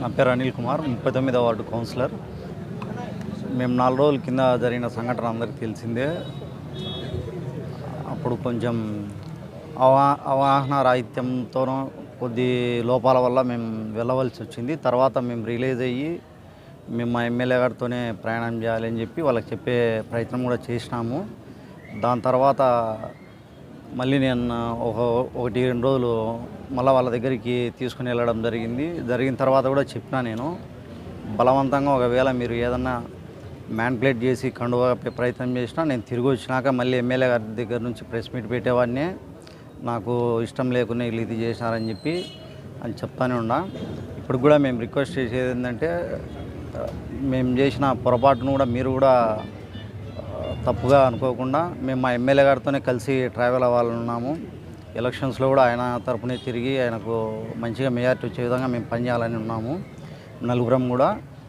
నా పేరు అనిల్ కుమార్ ముప్పై తొమ్మిదవ వార్డు కౌన్సిలర్. మేము నాలుగు రోజుల కింద జరిగిన సంఘటన అందరికీ తెలిసిందే. అప్పుడు కొంచెం అవా అవగాహన రాహిత్యంతోనూ కొద్ది లోపాల వల్ల మేము వెళ్ళవలసి వచ్చింది. తర్వాత మేము రిలీజ్ అయ్యి మేము మా ఎమ్మెల్యే గారితోనే ప్రయాణం చేయాలని చెప్పి వాళ్ళకి చెప్పే ప్రయత్నం కూడా చేసినాము. దాని తర్వాత మళ్ళీ నేను ఒక ఒకటి రెండు రోజులు మళ్ళీ వాళ్ళ దగ్గరికి తీసుకుని వెళ్ళడం జరిగింది. జరిగిన తర్వాత కూడా చెప్పినా నేను బలవంతంగా ఒకవేళ మీరు ఏదన్నా మ్యాన్ప్లేట్ చేసి కండువా ప్రయత్నం చేసినా నేను తిరిగి వచ్చినాక మళ్ళీ ఎమ్మెల్యే గారి దగ్గర నుంచి ప్రెస్ మీట్ పెట్టేవాడిని. నాకు ఇష్టం లేకుండా వీళ్ళు ఇది చేసినారని చెప్పి అని చెప్తానే ఉన్నా. ఇప్పుడు కూడా మేము రిక్వెస్ట్ చేసేది ఏంటంటే మేము చేసిన పొరపాటును కూడా మీరు కూడా తప్పుగా అనుకోకుండా మేము మా ఎమ్మెల్యే గారితోనే కలిసి ట్రావెల్ అవ్వాలన్నాము ఎలక్షన్స్లో కూడా ఆయన తరపునే తిరిగి ఆయనకు మంచిగా మెజార్టీ వచ్చే విధంగా మేము పనిచేయాలని ఉన్నాము. నలుగురం కూడా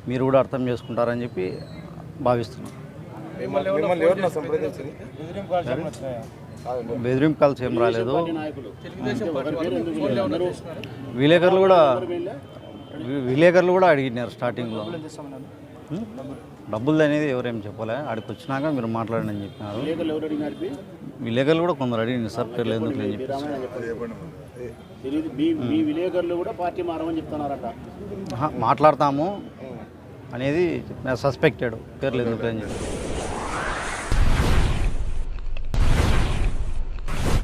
మీరు కూడా అర్థం చేసుకుంటారని చెప్పి భావిస్తున్నాం. బెదిరింపు కాల్స్ ఏం రాలేదు. విలేకరులు కూడా విలేకరులు కూడా అడిగినారు స్టార్టింగ్లో? డబ్బులు అనేది ఎవరేం చెప్పలే. ఆడికి వచ్చినాక మీరు మాట్లాడండి అని చెప్పినారు. విలేకరులు కూడా కొందరు అడిగింది సార్ పేర్లు ఎందుకు చెప్పి మీ విలేకరులు కూడా పార్టీ మారమని చెప్తున్నారట. ఆహా, మాట్లాడతాము అనేది సస్పెక్టెడ్. పేర్లు ఎందుకు అని చెప్పి.